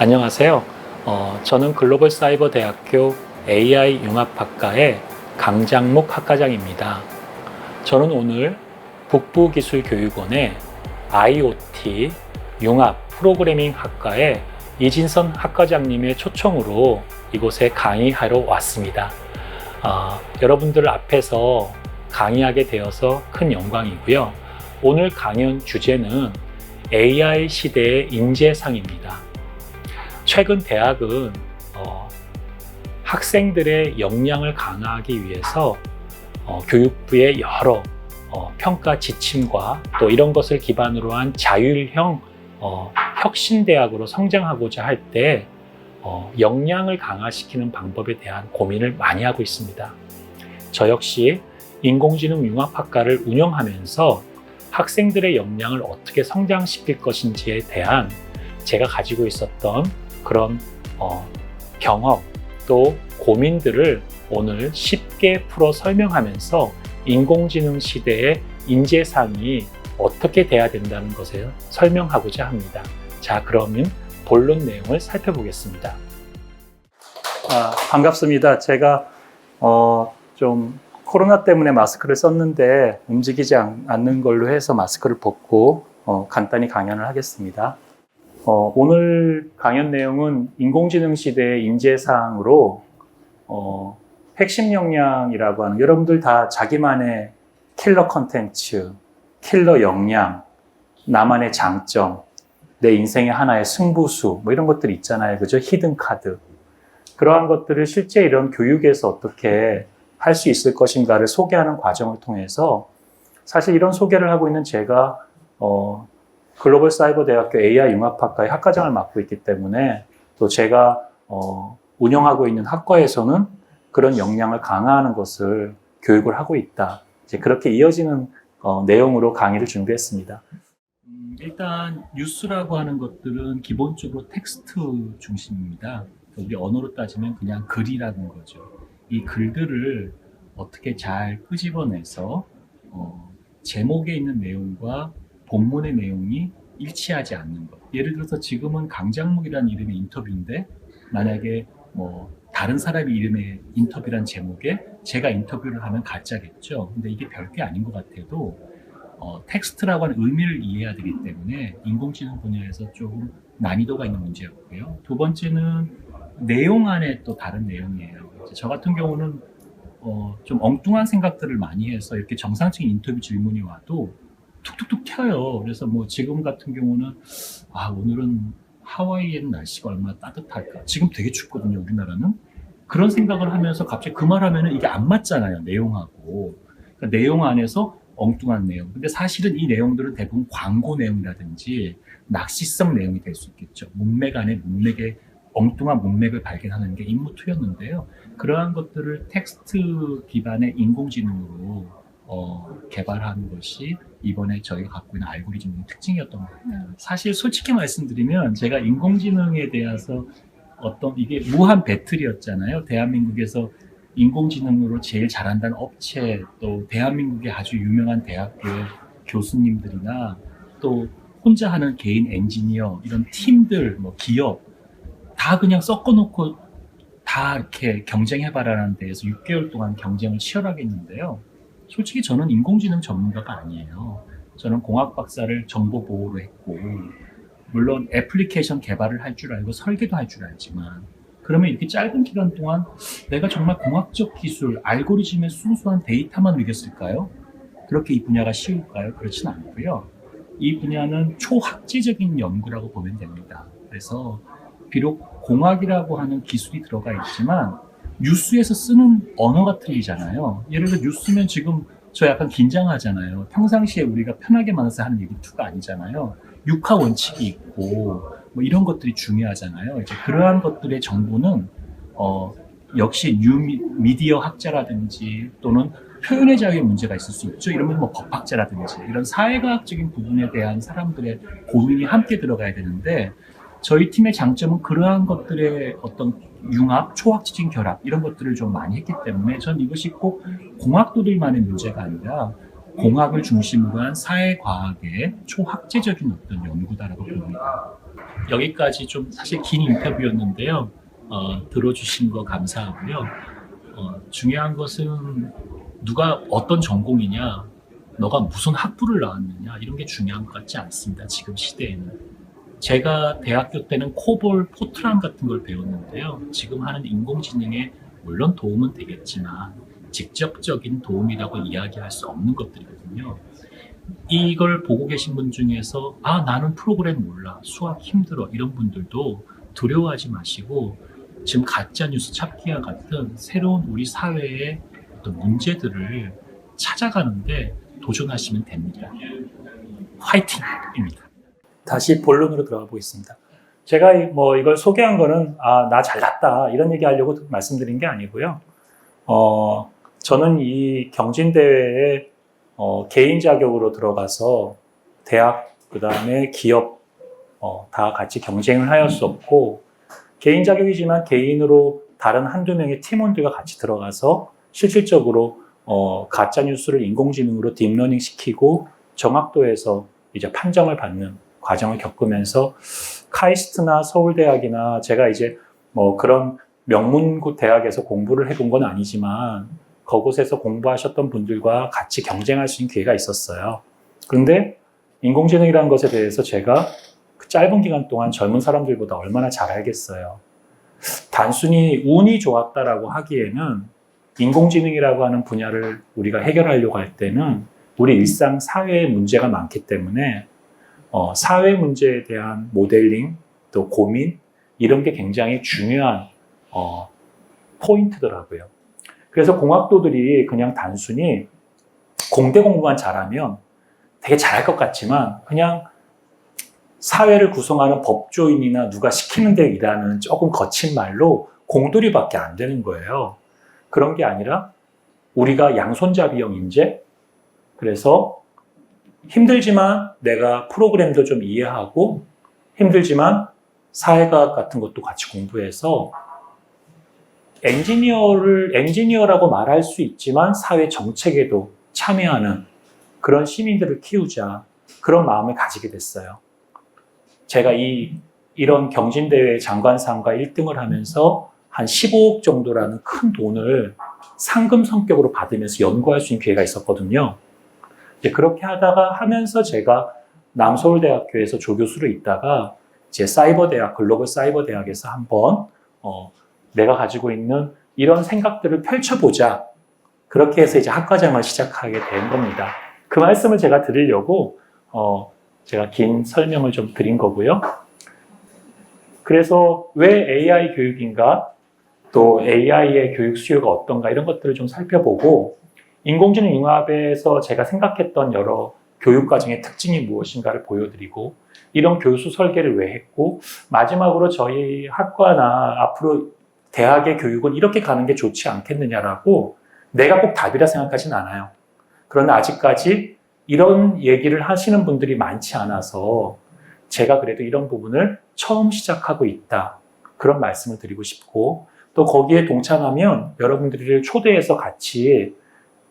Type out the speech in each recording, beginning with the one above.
안녕하세요. 어, 저는 글로벌 사이버 대학교 AI 융합학과의 강장목 학과장입니다. 저는 오늘 북부기술교육원의 IoT 융합 프로그래밍 학과의 이진선 학과장님의 초청으로 이곳에 강의하러 왔습니다. 어, 여러분들 앞에서 강의하게 되어서 큰 영광이고요. 오늘 강연 주제는 AI 시대의 인재상입니다. 최근 대학은 어, 학생들의 역량을 강화하기 위해서 어, 교육부의 여러 어, 평가 지침과 또 이런 것을 기반으로 한 자율형 어, 혁신 대학으로 성장하고자 할때 어, 역량을 강화시키는 방법에 대한 고민을 많이 하고 있습니다. 저 역시 인공지능 융합학과를 운영하면서 학생들의 역량을 어떻게 성장시킬 것인지에 대한 제가 가지고 있었던 그런 어, 경험 또 고민들을 오늘 쉽게 풀어 설명하면서 인공지능 시대의 인재상이 어떻게 돼야 된다는 것을 설명하고자 합니다. 자, 그러면 본론 내용을 살펴보겠습니다. 아, 반갑습니다. 제가 어, 좀 코로나 때문에 마스크를 썼는데 움직이지 않, 는 걸로 해서 마스크를 벗고 어, 간단히 강연을 하겠습니다. 어, 오늘 강연 내용은 인공지능 시대의 인재상으로 어, 핵심 역량이라고 하는 여러분들 다 자기만의 킬러 컨텐츠, 킬러 역량, 나만의 장점, 내 인생의 하나의 승부수 뭐 이런 것들 있잖아요. 그죠? 히든 카드. 그러한 것들을 실제 이런 교육에서 어떻게 할 수 있을 것인가를 소개하는 과정을 통해서 사실 이런 소개를 하고 있는 제가 어, 글로벌 사이버 대학교 AI 융합학과의 학과장을 맡고 있기 때문에 또 제가 어, 운영하고 있는 학과에서는 그런 역량을 강화하는 것을 교육을 하고 있다. 이제 그렇게 이어지는 어, 내용으로 강의를 준비했습니다. 음, 일단 뉴스라고 하는 것들은 기본적으로 텍스트 중심입니다. 우리 언어로 따지면 그냥 글이라는 거죠. 이 글들을 어떻게 잘 끄집어내서 어, 제목에 있는 내용과 본문의 내용이 일치하지 않는 것. 예를 들어서 지금은 강장묵이라는 이름의 인터뷰인데 만약에 뭐 다른 사람의 이름의 인터뷰란 제목에 제가 인터뷰를 하면 가짜겠죠. 근데 이게 별게 아닌 것 같아도 어, 텍스트라고 하는 의미를 이해해야 되기 때문에 인공지능 분야에서 조금 난이도가 있는 문제였고요. 두 번째는 내용 안에 또 다른 내용이에요. 저 같은 경우는 어, 좀 엉뚱한 생각들을 많이 해서 이렇게 정상적인 인터뷰 질문이 와도 툭툭툭 튀어요. 그래서 뭐 지금 같은 경우는 아 오늘은 하와이에는 날씨가 얼마나 따뜻할까? 지금 되게 춥거든요, 우리나라는. 그런 생각을 하면서 갑자기 그 말 하면은 이게 안 맞잖아요, 내용하고. 그러니까 내용 안에서 엉뚱한 내용. 근데 사실은 이 내용들은 대부분 광고 내용이라든지 낚시성 내용이 될 수 있겠죠. 문맥 안에 문맥에 엉뚱한 문맥을 발견하는 게 임무투였는데요. 그러한 것들을 텍스트 기반의 인공지능으로 어, 개발한 것이 이번에 저희가 갖고 있는 알고리즘의 특징이었던 것 같아요. 사실 솔직히 말씀드리면 제가 인공지능에 대해서 어떤 이게 무한 배틀이었잖아요. 대한민국에서 인공지능으로 제일 잘한다는 업체 또 대한민국의 아주 유명한 대학교의 교수님들이나 또 혼자 하는 개인 엔지니어 이런 팀들 뭐 기업 다 그냥 섞어놓고 다 이렇게 경쟁해봐라는 데에서 6개월 동안 경쟁을 치열하게 했는데요. 솔직히 저는 인공지능 전문가가 아니에요. 저는 공학 박사를 정보 보호로 했고, 물론 애플리케이션 개발을 할 줄 알고 설계도 할 줄 알지만, 그러면 이렇게 짧은 기간 동안 내가 정말 공학적 기술, 알고리즘의 순수한 데이터만 이겼을까요? 그렇게 이 분야가 쉬울까요? 그렇진 않고요. 이 분야는 초학제적인 연구라고 보면 됩니다. 그래서 비록 공학이라고 하는 기술이 들어가 있지만 뉴스에서 쓰는 언어가 틀리잖아요. 예를 들어 뉴스면 지금 저 약간 긴장하잖아요. 평상시에 우리가 편하게 만나서 하는 얘기 투가 아니잖아요. 육하 원칙이 있고 뭐 이런 것들이 중요하잖아요. 이제 그러한 것들의 정보는 어 역시 뉴 미디어 학자라든지 또는 표현의 자유에 문제가 있을 수 있죠. 이러면 뭐 법학자라든지 이런 사회과학적인 부분에 대한 사람들의 고민이 함께 들어가야 되는데 저희 팀의 장점은 그러한 것들의 어떤 융합, 초학적인 결합 이런 것들을 좀 많이 했기 때문에 전 이것이 꼭 공학도들만의 문제가 아니라 공학을 중심으로 한 사회과학의 초학제적인 어떤 연구다라고 봅니다. 여기까지 좀 사실 긴 인터뷰였는데요. 어, 들어주신 거 감사하고요. 어, 중요한 것은 누가 어떤 전공이냐, 너가 무슨 학부를 나왔느냐 이런 게 중요한 것 같지 않습니다. 지금 시대에는. 제가 대학교 때는 코볼, 포트란 같은 걸 배웠는데요. 지금 하는 인공지능에 물론 도움은 되겠지만 직접적인 도움이라고 이야기할 수 없는 것들이거든요. 이걸 보고 계신 분 중에서 아 나는 프로그램 몰라 수학 힘들어 이런 분들도 두려워하지 마시고 지금 가짜 뉴스 찾기와 같은 새로운 우리 사회의 어떤 문제들을 찾아가는데 도전하시면 됩니다. 화이팅입니다. 다시 본론으로 들어가 보겠습니다. 제가 이- 뭐 이걸 소개한 거는 아 나 잘났다 이런 얘기 하려고 말씀드린 게 아니고요. 어 저는 이 경진 대회에 어, 개인 자격으로 들어가서 대학 그 다음에 기업 어, 다 같이 경쟁을 하였었고 개인 자격이지만 개인으로 다른 한두 명의 팀원들과 같이 들어가서 실질적으로 어, 가짜 뉴스를 인공지능으로 딥러닝 시키고 정확도에서 이제 판정을 받는 과정을 겪으면서 카이스트나 서울대학이나 제가 이제 뭐 그런 명문고 대학에서 공부를 해본 건 아니지만 그곳에서 공부하셨던 분들과 같이 경쟁할 수 있는 기회가 있었어요. 그런데 인공지능이라는 것에 대해서 제가 그 짧은 기간 동안 젊은 사람들보다 얼마나 잘 알겠어요. 단순히 운이 좋았다라고 하기에는 인공지능이라고 하는 분야를 우리가 해결하려고 할 때는 우리 일상 사회의 문제가 많기 때문에 어, 사회 문제에 대한 모델링 또 고민 이런 게 굉장히 중요한 어, 포인트더라고요. 그래서 공학도들이 그냥 단순히 공대 공부만 잘하면 되게 잘할 것 같지만 그냥 사회를 구성하는 법조인이나 누가 시키는 데 일하는 조금 거친 말로 공돌이밖에 안 되는 거예요. 그런 게 아니라 우리가 양손잡이형 인재 그래서 힘들지만 내가 프로그램도 좀 이해하고 힘들지만 사회과학 같은 것도 같이 공부해서 엔지니어를 엔지니어라고 말할 수 있지만 사회 정책에도 참여하는 그런 시민들을 키우자 그런 마음을 가지게 됐어요. 제가 이 이런 경진대회 장관상과 1등을 하면서 한 15억 정도라는 큰 돈을 상금 성격으로 받으면서 연구할 수 있는 기회가 있었거든요. 그렇게 하다가 하면서 제가 남서울대학교에서 조교수로 있다가 이제 사이버대학, 글로벌 사이버대학에서 한번 어, 내가 가지고 있는 이런 생각들을 펼쳐보자. 그렇게 해서 이제 학과장을 시작하게 된 겁니다. 그 말씀을 제가 드리려고 어, 제가 긴 설명을 좀 드린 거고요. 그래서 왜 AI 교육인가, 또 AI의 교육 수요가 어떤가 이런 것들을 좀 살펴보고 인공지능 융합에서 제가 생각했던 여러 교육 과정의 특징이 무엇인가를 보여드리고 이런 교수 설계를 왜 했고 마지막으로 저희 학과나 앞으로 대학의 교육은 이렇게 가는 게 좋지 않겠느냐라고 내가 꼭 답이라 생각하진 않아요. 그러나 아직까지 이런 얘기를 하시는 분들이 많지 않아서 제가 그래도 이런 부분을 처음 시작하고 있다. 그런 말씀을 드리고 싶고 또 거기에 동참하면 여러분들을 초대해서 같이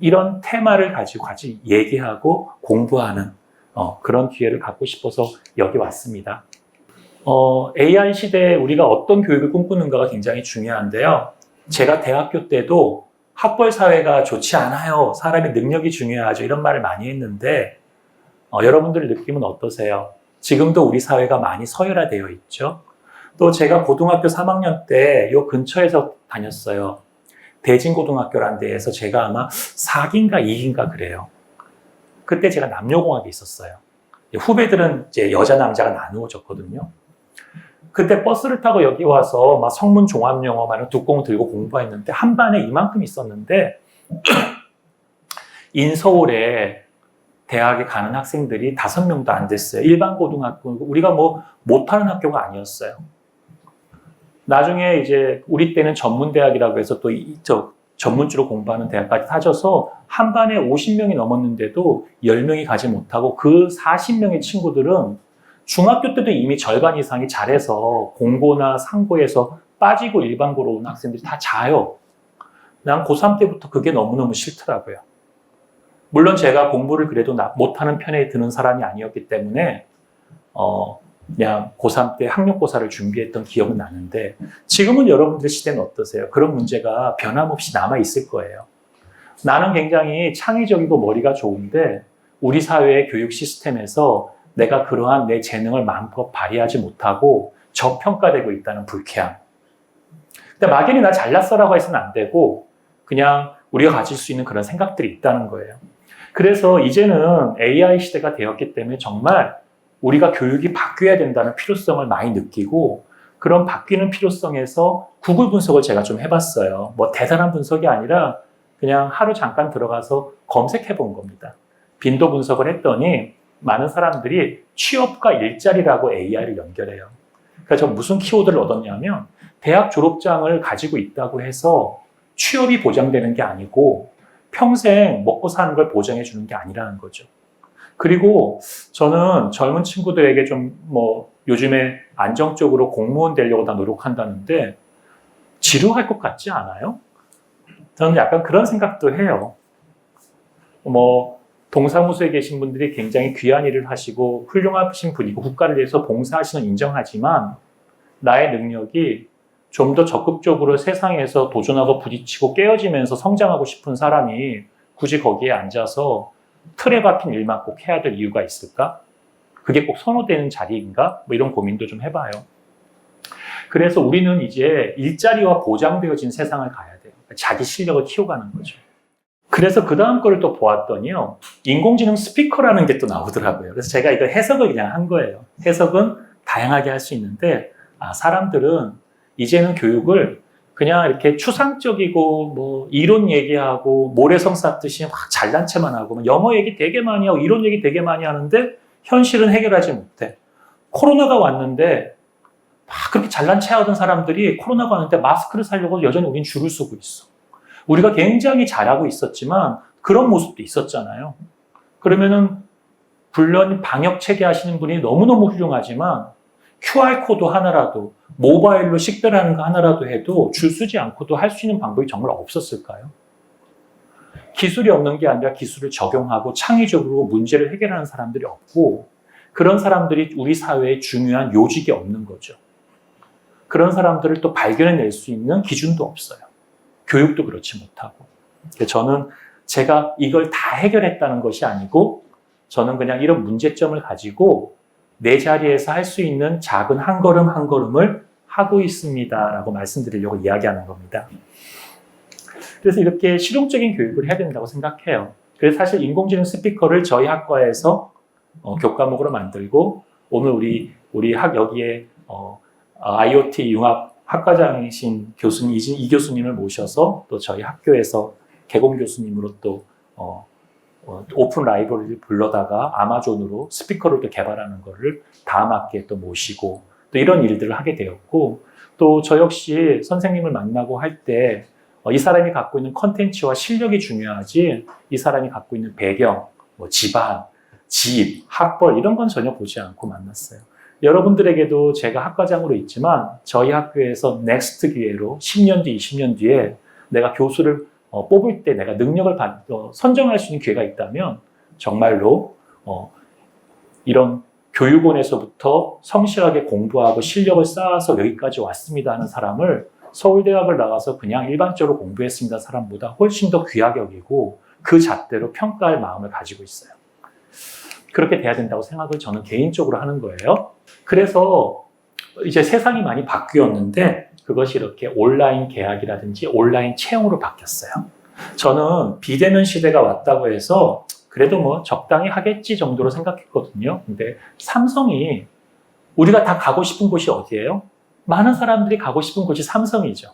이런 테마를 가지고 같이 얘기하고 공부하는 어, 그런 기회를 갖고 싶어서 여기 왔습니다. 어, AI 시대에 우리가 어떤 교육을 꿈꾸는가가 굉장히 중요한데요. 제가 대학교 때도 학벌 사회가 좋지 않아요. 사람의 능력이 중요하죠. 이런 말을 많이 했는데 어, 여러분들 느낌은 어떠세요? 지금도 우리 사회가 많이 서열화되어 있죠. 또 제가 고등학교 3학년 때 요 근처에서 다녔어요. 대진고등학교라는 데에서 제가 아마 4기인가 2기인가 그래요. 그때 제가 남녀공학이 있었어요. 후배들은 이제 여자 남자가 나누어졌거든요. 그때 버스를 타고 여기 와서 막 성문 종합 영어 막 이런 두꺼운 들고 공부했는데 한 반에 이만큼 있었는데 인서울에 대학에 가는 학생들이 다섯 명도 안 됐어요. 일반 고등학교 우리가 뭐 못하는 학교가 아니었어요. 나중에 이제 우리 때는 전문대학이라고 해서 또저 전문주로 공부하는 대학까지 타져서 한 반에 50명이 넘었는데도 10명이 가지 못하고 그 40명의 친구들은 중학교 때도 이미 절반 이상이 잘해서 공고나 상고에서 빠지고 일반고로 온 학생들이 다 자요. 난 고3 때부터 그게 너무너무 싫더라고요. 물론 제가 공부를 그래도 나- 못하는 편에 드는 사람이 아니었기 때문에 어, 그냥 고3 때 학력고사를 준비했던 기억은 나는데 지금은 여러분들의 시대는 어떠세요? 그런 문제가 변함없이 남아 있을 거예요. 나는 굉장히 창의적이고 머리가 좋은데 우리 사회의 교육 시스템에서 내가 그러한 내 재능을 마음껏 발휘하지 못하고 저평가되고 있다는 불쾌함. 근데 막연히 나 잘났어라고 해서는 안 되고 그냥 우리가 가질 수 있는 그런 생각들이 있다는 거예요. 그래서 이제는 AI 시대가 되었기 때문에 정말 우리가 교육이 바뀌어야 된다는 필요성을 많이 느끼고 그런 바뀌는 필요성에서 구글 분석을 제가 좀 해봤어요. 뭐 대단한 분석이 아니라 그냥 하루 잠깐 들어가서 검색해 본 겁니다. 빈도 분석을 했더니 많은 사람들이 취업과 일자리라고 AI를 연결해요. 그러니까 저 무슨 키워드를 얻었냐면 대학 졸업장을 가지고 있다고 해서 취업이 보장되는 게 아니고 평생 먹고 사는 걸 보장해 주는 게 아니라는 거죠. 그리고 저는 젊은 친구들에게 좀 뭐 요즘에 안정적으로 공무원 되려고 다 노력한다는데 지루할 것 같지 않아요? 저는 약간 그런 생각도 해요. 뭐 동사무소에 계신 분들이 굉장히 귀한 일을 하시고 훌륭하신 분이고 국가를 위해서 봉사하시는 인정하지만 나의 능력이 좀 더 적극적으로 세상에서 도전하고 부딪히고 깨어지면서 성장하고 싶은 사람이 굳이 거기에 앉아서 틀에 박힌 일만 꼭 해야 될 이유가 있을까? 그게 꼭 선호되는 자리인가? 뭐 이런 고민도 좀 해봐요. 그래서 우리는 이제 일자리와 보장되어진 세상을 가야 돼요. 자기 실력을 키워가는 거죠. 그래서 그 다음 거를 또 보았더니요. 인공지능 스피커라는 게 또 나오더라고요. 그래서 제가 이거 해석을 그냥 한 거예요. 해석은 다양하게 할 수 있는데, 아, 사람들은 이제는 교육을 그냥 이렇게 추상적이고 뭐 이론 얘기하고 모래성 쌓듯이 막 잘난 체만 하고 막 영어 얘기 되게 많이 하고 이론 얘기 되게 많이 하는데 현실은 해결하지 못해. 코로나가 왔는데 막 그렇게 잘난 체 하던 사람들이 코로나가 왔는데 마스크를 사려고 여전히 우린 줄을 서고 있어. 우리가 굉장히 잘하고 있었지만 그런 모습도 있었잖아요. 그러면은 물론 방역 체계 하시는 분이 너무너무 훌륭하지만 QR코드 하나라도 모바일로 식별하는 거 하나라도 해도 줄 서지 않고도 할 수 있는 방법이 정말 없었을까요? 기술이 없는 게 아니라 기술을 적용하고 창의적으로 문제를 해결하는 사람들이 없고 그런 사람들이 우리 사회에 중요한 요직이 없는 거죠. 그런 사람들을 또 발견해낼 수 있는 기준도 없어요. 교육도 그렇지 못하고. 저는 제가 이걸 다 해결했다는 것이 아니고 저는 그냥 이런 문제점을 가지고 내 자리에서 할 수 있는 작은 한 걸음 한 걸음을 하고 있습니다라고 말씀드리려고 이야기하는 겁니다. 그래서 이렇게 실용적인 교육을 해야 된다고 생각해요. 그래서 사실 인공지능 스피커를 저희 학과에서 어, 교과목으로 만들고 오늘 우리 우리 학 여기에 어, IoT 융합 학과장이신 교수님 이, 이 교수님을 모셔서 또 저희 학교에서 개공 교수님으로 또 어, 어, 오픈 라이브러리를 불러다가 아마존으로 스피커를 또 개발하는 거를 다음 학기에 또 모시고 또 이런 일들을 하게 되었고 또 저 역시 선생님을 만나고 할때 어, 이 사람이 갖고 있는 컨텐츠와 실력이 중요하지 이 사람이 갖고 있는 배경, 뭐 집안, 집, 학벌 이런 건 전혀 보지 않고 만났어요. 여러분들에게도 제가 학과장으로 있지만 저희 학교에서 넥스트 기회로 10년 뒤, 20년 뒤에 내가 교수를 어, 뽑을 때 내가 능력을 받, 어, 선정할 수 있는 기회가 있다면 정말로 어, 이런 교육원에서부터 성실하게 공부하고 실력을 쌓아서 여기까지 왔습니다 하는 사람을 서울대학을 나가서 그냥 일반적으로 공부했습니다 사람보다 훨씬 더 귀하게 여기고 그 잣대로 평가할 마음을 가지고 있어요. 그렇게 돼야 된다고 생각을 저는 개인적으로 하는 거예요. 그래서 이제 세상이 많이 바뀌었는데 그것이 이렇게 온라인 계약이라든지 온라인 채용으로 바뀌었어요. 저는 비대면 시대가 왔다고 해서 그래도 뭐 적당히 하겠지 정도로 생각했거든요. 근데 삼성이 우리가 다 가고 싶은 곳이 어디예요? 많은 사람들이 가고 싶은 곳이 삼성이죠.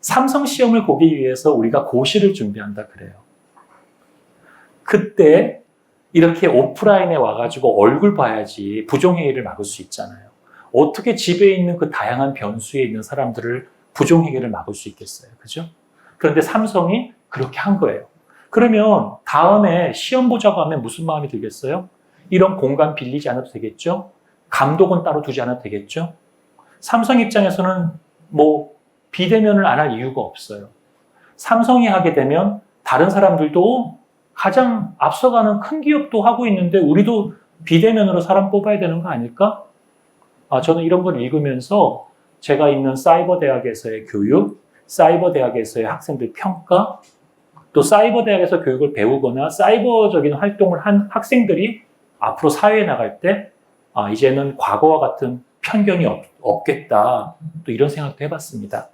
삼성 시험을 보기 위해서 우리가 고시를 준비한다 그래요. 그때 이렇게 오프라인에 와가지고 얼굴 봐야지 부정행위를 막을 수 있잖아요. 어떻게 집에 있는 그 다양한 변수에 있는 사람들을 부정행위를 막을 수 있겠어요. 그죠? 그런데 삼성이 그렇게 한 거예요. 그러면 다음에 시험 보자고 하면 무슨 마음이 들겠어요? 이런 공간 빌리지 않아도 되겠죠? 감독은 따로 두지 않아도 되겠죠? 삼성 입장에서는 뭐 비대면을 안 할 이유가 없어요. 삼성이 하게 되면 다른 사람들도 가장 앞서가는 큰 기업도 하고 있는데 우리도 비대면으로 사람 뽑아야 되는 거 아닐까? 아, 저는 이런 걸 읽으면서 제가 있는 사이버 대학에서의 교육, 사이버 대학에서의 학생들 평가, 또 사이버 대학에서 교육을 배우거나 사이버적인 활동을 한 학생들이 앞으로 사회에 나갈 때 아, 이제는 과거와 같은 편견이 없, 없겠다. 또 이런 생각도 해봤습니다.